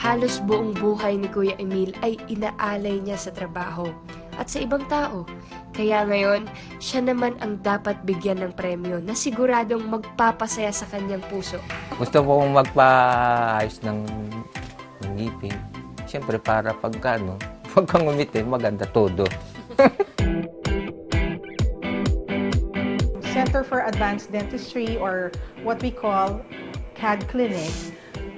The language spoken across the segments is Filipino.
Halos buong buhay ni Kuya Emil ay inaalay niya sa trabaho at sa ibang tao. Kaya ngayon, siya naman ang dapat bigyan ng premyo na siguradong magpapasaya sa kanyang puso. Gusto ko magpaayos ng, ng ngipin. Siyempre, para pagka, ano, pagka ngumitin, maganda todo. Center for Advanced Dentistry or what we call CAD Clinic,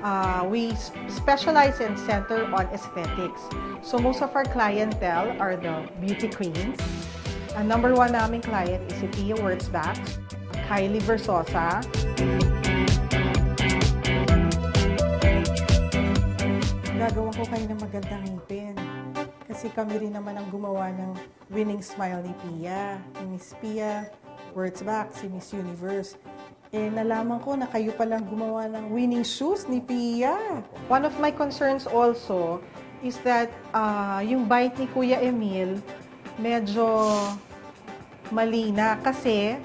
uh, we specialize and center on aesthetics. So most of our clientele are the beauty queens. Ang number one naming client is si Pia Wurzbach, Kylie Versosa, Gagawa ko kayo ng magandang ngipin. Kasi kami rin naman ang gumawa ng winning smile ni Pia. Ni Miss Pia, words back, si Miss Universe. Eh, nalaman ko na kayo palang gumawa ng winning shoes ni Pia. One of my concerns also is that ah, yung bite ni Kuya Emil medyo mali na kasi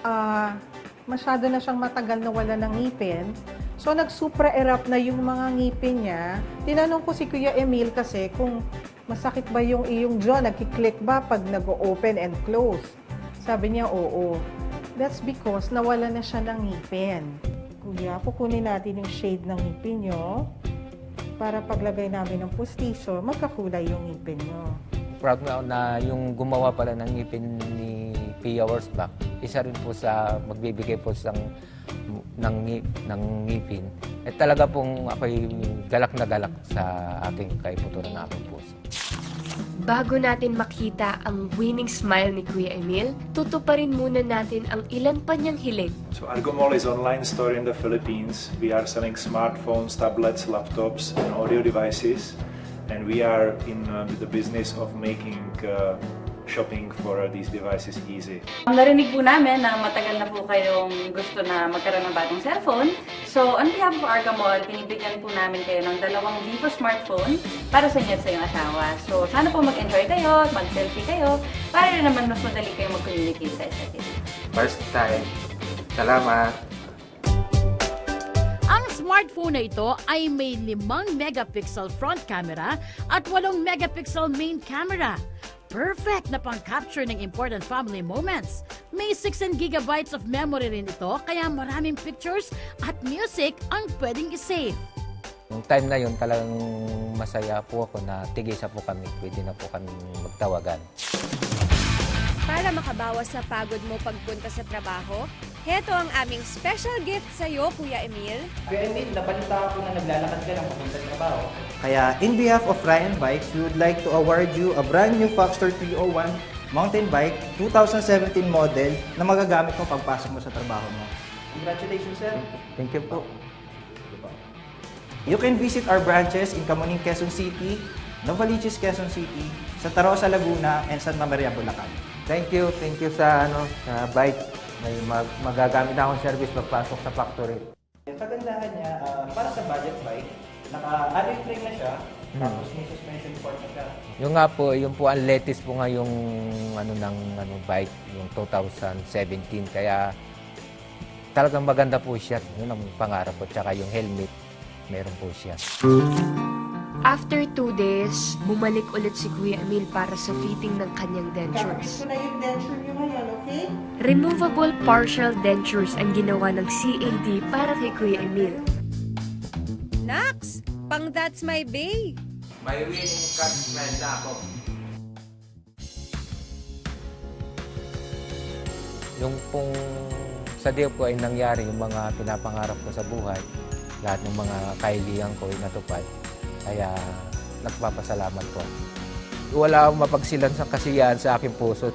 ah, masyado na siyang matagal na wala ng ngipin. So, nag-supra-erupt na yung mga ngipin niya. Tinanong ko si Kuya Emil kasi kung masakit ba yung iyong jaw, nagkiklik ba pag nag-open and close? Sabi niya, oo. That's because nawala na siya ng ngipin. Kuya, kukunin natin yung shade ng ngipin niyo para paglagay namin ng pustiso, magkakulay yung ngipin niyo. Proud na na yung gumawa pala ng ngipin ni Pia Wurzbach, isa rin po sa magbibigay po sa ng, ng ngipin. At talaga pong ako'y galak na galak sa aking kaiputuran na aking puso. Bago natin makita ang winning smile ni Kuya Emil, tutuparin muna natin ang ilan pa niyang hiling. So Argomol is online store in the Philippines. We are selling smartphones, tablets, laptops, and audio devices, and we are in uh, the business of making uh, shopping for uh, these devices easy. Narinig po namin na matagal na po kayong gusto na magkaroon ng bagong cellphone. So, on behalf of Arca Mall, pinibigyan po namin kayo ng dalawang Vivo smartphone para sa inyo at sa iyong asawa. So, sana po mag-enjoy kayo, mag-selfie kayo, para rin naman mas madali kayong mag-communicate sa isa't isa. First time, salamat. Ang smartphone na ito ay may 5 megapixel front camera at 8 megapixel main camera. Perfect na pang-capture ng important family moments. May 16 gigabytes of memory rin ito kaya maraming pictures at music ang pwedeng isave. Nung time na yun, talagang masaya po ako na tigisa po kami. Pwede na po kami magtawagan. Para makabawas sa pagod mo pagpunta sa trabaho, heto ang aming special gift sa iyo, Kuya Emil. Kuya Emil, nabalita ko na naglalakad ka lang papunta sa trabaho. Kaya, in behalf of Ryan Bikes, we would like to award you a brand new Foxter 301 mountain bike 2017 model na magagamit mo pagpasok mo sa trabaho mo. Congratulations, sir. Thank you po. You can visit our branches in Camuning, Quezon City, Novaliches, Quezon City, sa Tarosa, Laguna, and Santa Maria, Bulacan. Thank you, thank you sa ano, sa bike. May mag magagamit na akong service pagpasok sa factory. Yung kagandahan niya, ah, para sa budget bike, naka-alloy frame na siya, tapos may suspension port na siya. Yung nga po, yung po ang latest po nga yung ano ng ano bike, yung 2017 kaya talagang maganda po siya. Yun ang pangarap ko tsaka yung helmet meron po siya. After two days, bumalik ulit si Kuya Emil para sa fitting ng kanyang dentures. ko na yung denture niyo ngayon, okay? Removable partial dentures ang ginawa ng CAD para kay Kuya Emil. Nax, pang That's My Bay. May winning cut smell na ako. Yung pong sa deal ko ay nangyari yung mga pinapangarap ko sa buhay. Lahat ng mga kailihan ko ay natupad. Kaya nagpapasalamat po. Wala akong mapagsilan sa kasiyahan sa aking puso.